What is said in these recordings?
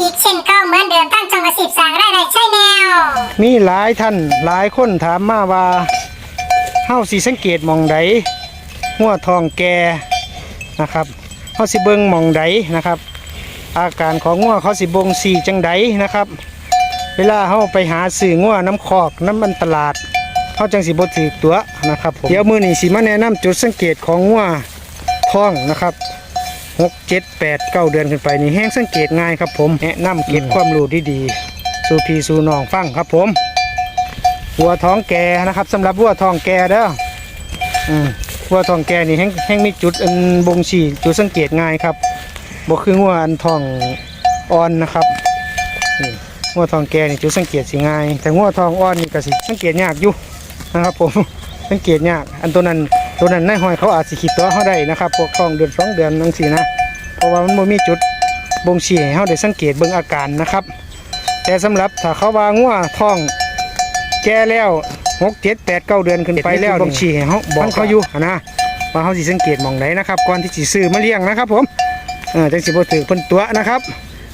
อีกเช่นเก่าเหมือนเดิมทั้งช่องอาชีพสร้างรายได้ใช่แนว มีหลายท่านหลายคนถามมาว่าเฮาสิสังเกตหมองใดหัวทองแก่นะครับเฮาสิเบิ่งหมองใดนะครับ อาการของงัวเขาสิบ่งสีจังใดนะครับ เวลาเฮาไปหาซื้องัวน้ำคอกน้ำมันตลาดเฮาจังสิบ่ถือตัวนะครับผมเดี๋ยวมื้อนี้สิมาแนะนำจุดสังเกตของงัวทองนะครับ หกเจ็ดแปดเก้าเดือนขึ้นไปนี่แห้งสังเกตง่ายครับผมแนะนำเก็บความรู้ดีๆสู่พี่สู่น้องฟังครับผมวัวท้องแก่นะครับสำหรับวัวท้องแก่เด้ออืมวัวท้องแก่นี่แห้งแห้งมีจุดอันบ่งชี้จุดสังเกตง่ายครับบ่คือวัวอันท้องอ่อนนะครับนี่วัวท้องแก่นี่จุดสังเกตสิง่าย แต่วัวท้องอ่อนนี่ก็สิสังเกตยากอยู่นะครับผมสังเกตยากอันตัวนั้น ตัวนั้นในห้อยเขาอาจสิขีดตัวเขาได้นะครับพวกท้องเดือนสองเดือนนังสีนะ เพราะว่ามันบ่มีจุดบ่งชี้ให้เขาได้สังเกตเบิ่งอาการนะครับ แต่สำหรับถ้าเขาว่างัวท้องแก่แล้วหกเจ็ดแปดเก้าเดือนขึ้นไปแล้วบ่งชี้ให้เขาบอกเขาอยู่นะว่าเขาสิสังเกตหมองไหนนะครับก่อนที่สิซื้อมาเลี้ยงนะครับ ผมเออจังสิบ่ถือเพิ่นตัวนะครับ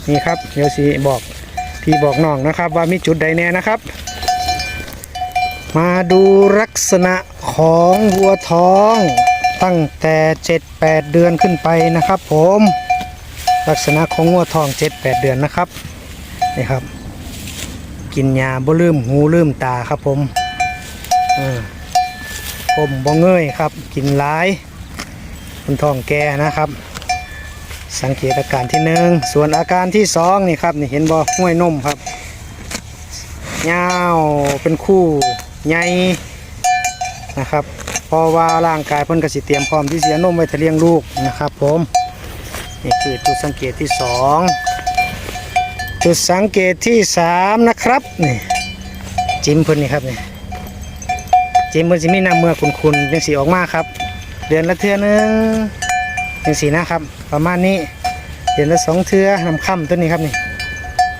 นี่ครับเดี๋ยวสิบอกพี่บอกน้องนะครับ ว่ามีจุดใดแน่นะครับ มาดูลักษณะ ของวัวท้องตั้งแต่ 7-8 เดือนขึ้นไปนะครับผม ลักษณะของวัวทอง 7-8 เดือนนะครับนี่ครับ กินยาบ่ลืมหูลืมตาครับผมผมบ่เงยครับ กินหลายคนท้องแก่นะครับ สังเกตอาการที่หนึ่งส่วนอาการที่สองนี่ครับนี่เห็นบ่ห้วยนมครับยาวเป็นคู่ใหญ่ นะครับ เพราะว่าร่างกายเพิ่นก็สิเตรียมพร้อมที่เสียนมไว้จะเลี้ยงลูกนะครับ ผมนี่คือจุดสังเกตที่สองจุดสังเกตที่สามนะครับนี่จิ้มเพิ่นนี่ครับนี่จิ้มเพิ่นสิมีน้ำเมื่อคุณๆจังสีออกมาครับ เดือนละเทือนึงจังสีนะครับ ประมาณนี้เดือนละสองเทือน้ำค่ำตัวนี้ครับนี่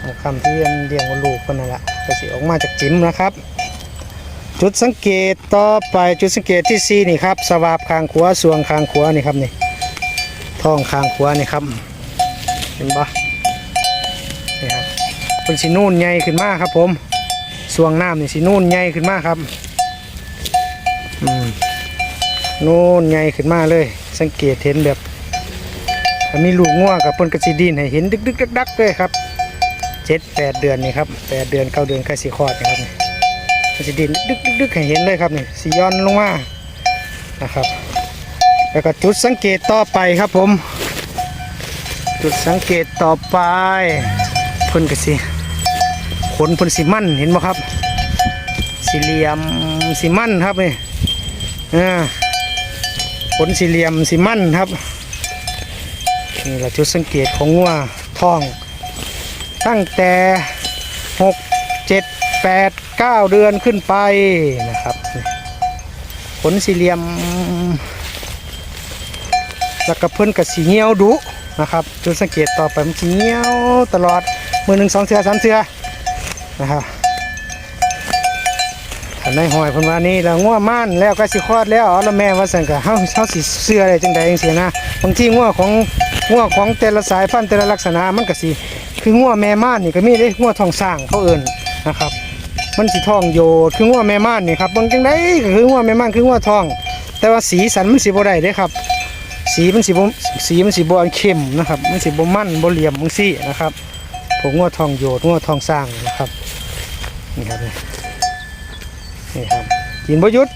น้ำค่ำที่เลี้ยงลูกเพิ่นนั่นแหละก็สิออกมาจากจิ้มนะครับ จุดสังเกตต่อไปจุดสังเกตที่สี่นี่ครับสวาบคางขัวสวงคางขัวนี่ครับนี่ท้องคางขัวนี่ครับ เห็นปะนี่ครับเป็นสีนูนใหญ่ขึ้นมากครับ ผมสวงน้ำนี่สีนูนใหญ่ขึ้นมากครับอืมนูนใหญ่ขึ้นมากเลย สังเกตเห็นแบบมีลูกง่วกับเปิ้นกระสีดินให้เห็นดึกดึกดักดักๆเลยครับเจ็ดแปดเดือนนี่ครับแปดเดือนเก้าเดือนใกล้สีคลอดนี่ครับ นี่กระสีดินดึกดึกดึกให้เห็นเลยครับนี่สีย้อนลงมานะครับ แล้วก็จุดสังเกตต่อไปครับผม จุดสังเกตต่อไปเพิ่นก็สิขนเพิ่นสิมั่นเห็นไหมครับสี่เหลี่ยมสีมั่นครับนี่ขนสี่เหลี่ยมสีมั่นครับนี่แหละจุดสังเกตของงัวทอง ตั้งแต่หกเจ็ด แปดเก้าเดือนขึ้นไปนะครับนี่ขนสี่เหลี่ยมแล้วก็เพิ่นกับสีเงี้ยวดุนะครับจุดสังเกตต่อไปมันสีเงี้ยวตลอดมือหนึ่งสองเสือสามเสือนะครับขันในหอยพิ่นวานี่เราง่วม่านแล้วก็สิคลอดแล้วเอแล้วแม่ว่าสั่นก็เฮาเฮาสิเสืออะไรจังใดจังซี่นะบางที่ง่วของง่วของแต่ละสายพันธุ์แต่ละลักษณะมันก็สิคือง่วแม่ม่านนี่ก็มีเด้ง่วทองสร้างเขาเอิ้นนะครับ มันสิทองโยดคือง่วแม่ม่านนี่ครับบางจังไดก็คือง่วแม่ม่านคือง่วทอง แต่ว่าสีสันมันสิบ่ได้เด้ครับ สีมันสีบสีมันสีบอันเข้มนะครับมันสีบมันบเหลี่ยมมังซี่นะครับผมงวทองโยดงวทองสร้างนะครับนี่ครับนี่ครับกินบหยุด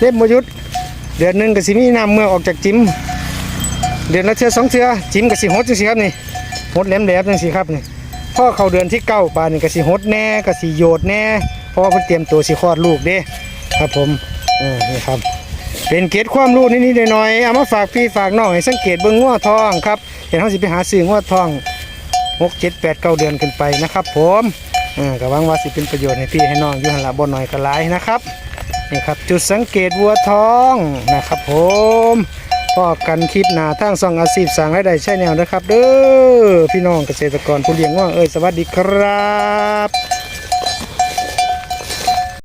เล็บบหยุดเดือนหนึ่งก็สิมีน้ำเมื่อออกจากจิ้มเดือนละเทือสองเทือจิ้มก็สิหดจังสิครับนี่หดแหลมแหลมจังสิครับนี่ พ่อเขาเดือนที่เก้าปานนี่ก็สิหดแน่ก็สิโยดแน่เพราะว่าเพิ่นเตรียมตัวสิคลอดลูกเด้ครับผมเออนี่ครับ เป็นเกร็ดความรู้นิดๆหน่อยๆเอามาฝากพี่ฝากน้องให้สังเกตเบิ่งงัวทองครับเห็นเขาสิไปหาซื้องัวทองหกเจ็ดแปดเก้าเดือนขึ้นไปนะครับ ผมอ่าก็หวังว่าสิเป็นประโยชน์ให้พี่ให้น้องอยู่หันละบ่หน่อยก็หลายนะครับนี่ครับ จุดสังเกตวัวทองนะครับ ผม พอกันคลิปหนาทางซ่องอาชีพสั่งให้ได้ใช่แนวนะครับ เด้อพี่น้องเกษตรกรผู้เลี้ยงวัวเอ้ยสวัสดีครับ